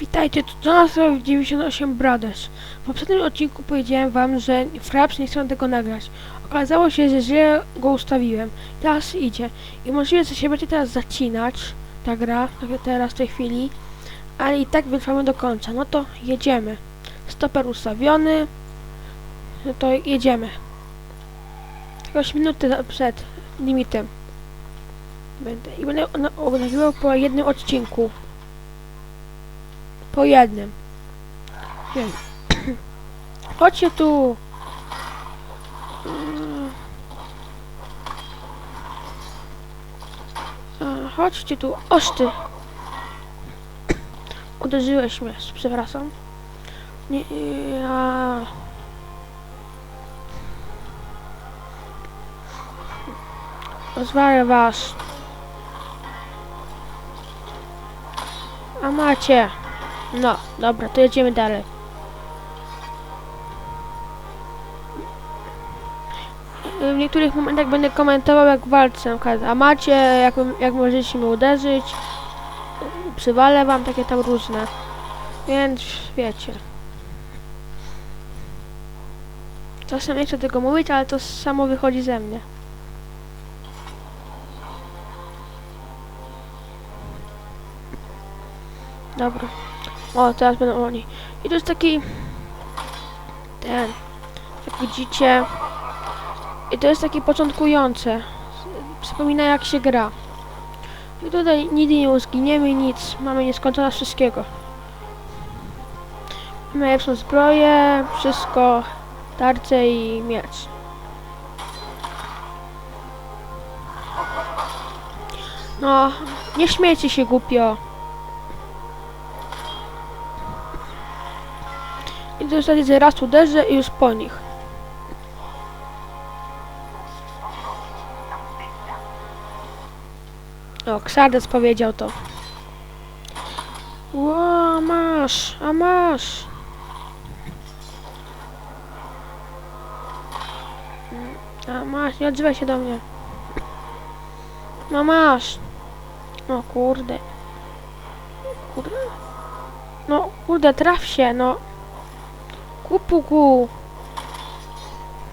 Witajcie, tu Jonathan 98 Brothers. W poprzednim odcinku powiedziałem wam, że Fraps nie chce tego nagrać. Okazało się, że źle go ustawiłem. Teraz idzie. I możliwe, że się będzie teraz zacinać ta gra, teraz w tej chwili. Ale i tak wytrwamy do końca. No to jedziemy. Stoper ustawiony. No to jedziemy. Jakąś minutę przed limitem. Będę. I będę na- nagrywał po jednym odcinku. Po jednym. Chodźcie tu. Mm. Chodźcie tu. Oż ty. Uderzyłeś mnie. Przepraszam. Nie, ja... Rozwalę was. A macie. No, dobra, to jedziemy dalej. W niektórych momentach będę komentował jak walczę, na przykład, a macie, jak, jak możecie mnie uderzyć, przywalę wam takie tam różne, więc wiecie. Czasem nie chcę tego mówić, ale to samo wychodzi ze mnie. Dobra. O, teraz będą oni. I to jest taki... Ten... Jak widzicie... I to jest takie początkujące. Przypomina jak się gra. I tutaj nigdy nie uzginiemy, nic. Mamy nieskończone wszystkiego. Mamy lepszą zbroję, wszystko, tarce i miecz. No, nie śmiejcie się głupio. I jest że raz uderzę i już po nich. O, Xardes powiedział to. Ło, masz, a masz. A masz, nie odzywaj się do mnie. No masz. No kurde. Kurde. No kurde, traf się, no. Kupuku.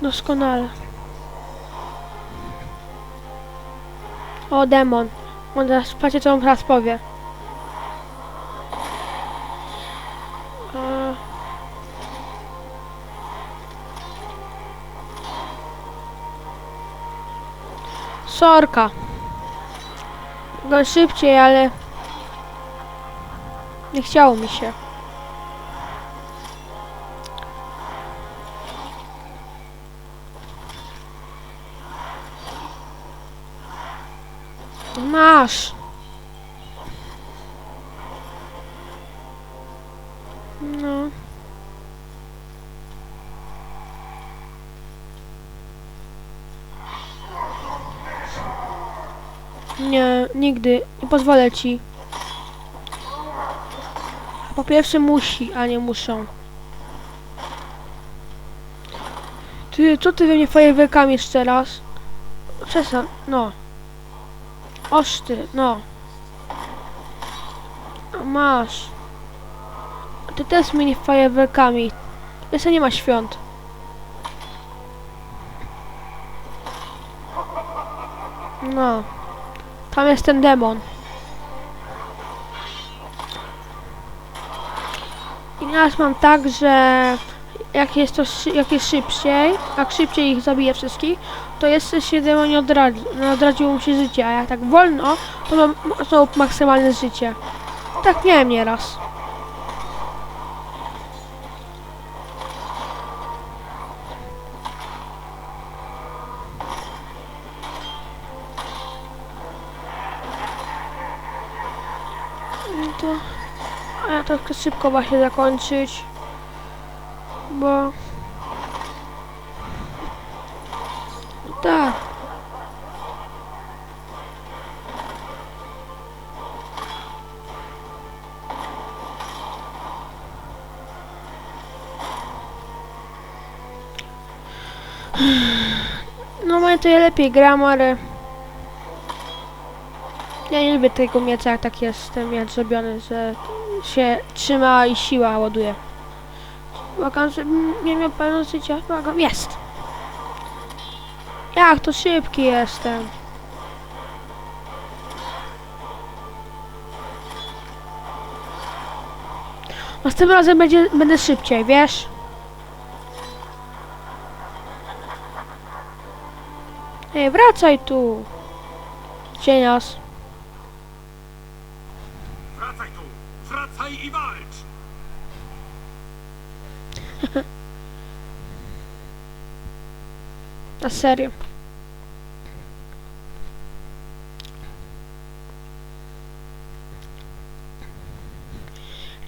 Doskonale. O, demon. On teraz, patrzcie co on teraz powie. Sorka. Go szybciej, ale... Nie chciało mi się. Masz. No. Nie, nigdy. Nie pozwolę ci. Po pierwsze musi, a nie muszą. Ty, co ty we mnie fajerwerkami jeszcze raz? Przestań, no. Oż ty, no. A Masz. A Ty też mnie fajerwerkami. Jeszcze nie ma świąt. No. Tam jest ten demon. I teraz mam tak, że jak jest to jak jest szybciej, jak szybciej ich zabiję wszystkich, to jeszcze się demon nie odradzi, no, odradziło mu się życie, a jak tak wolno, to mam maksymalne życie. Tak miałem nieraz. To... A ja to chcę szybko właśnie zakończyć. Bo... No moje to ja lepiej gram, ale... Ja nie lubię tego miecza, jak tak jest ten miecz zrobiony, że się trzyma i siła ładuje. Błagam, żebym nie miał pełno życia. Błagam, jest! Jak to szybki jestem. Następnym razem będzie, będę szybciej, wiesz? Ej, wracaj tu! Cienias. Wracaj tu! Wracaj i walcz! Na serio.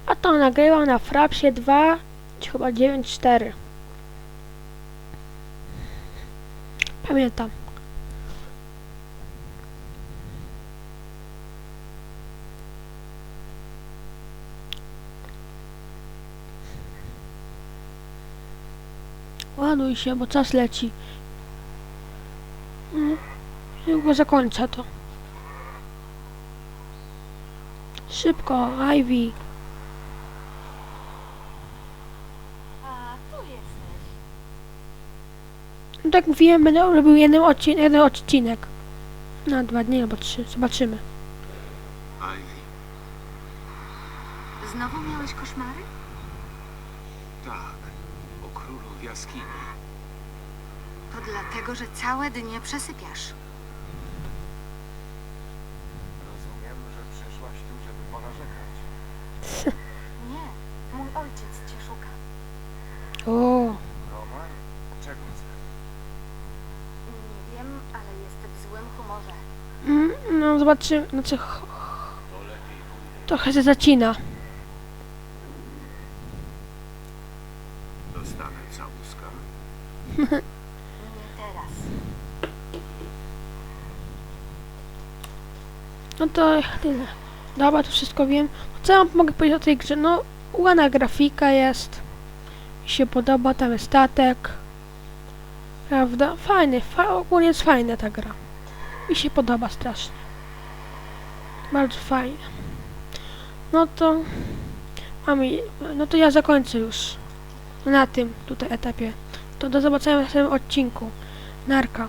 A to nagrywam na Frapsie 2, czy chyba 9.4. Pamiętam. Ładuj się, bo czas leci. Mm, Niedługo zakończę to. Szybko, Ivy. A, tu jesteś. No tak mówiłem, będę robił jeden odcinek, jeden odcinek. Na dwa dni albo trzy, zobaczymy. Ivy, Znowu miałeś koszmary? tak. Jaskini. To dlatego, że całe dnie przesypiasz. Rozumiem, że przyszłaś tu, żeby ponarzekać. Nie, mój ojciec cię szuka. O, Roman? Czego chcesz? Nie wiem, ale jest w złym humorze. mm, no zobaczymy, znaczy ch- To lepiej pójdę. trochę się zacina. Dostanę całuska. Nie teraz. No to tyle. Dobra, to wszystko wiem. Co ja mogę powiedzieć o tej grze? No, ładna grafika jest. Mi się podoba, tam jest statek. Prawda? Fajny, fa ogólnie jest fajna ta gra. Mi się podoba strasznie. Bardzo fajnie. No to... Mamy... No to ja zakończę już. Na tym tutaj etapie. To do zobaczenia w następnym odcinku. Narka.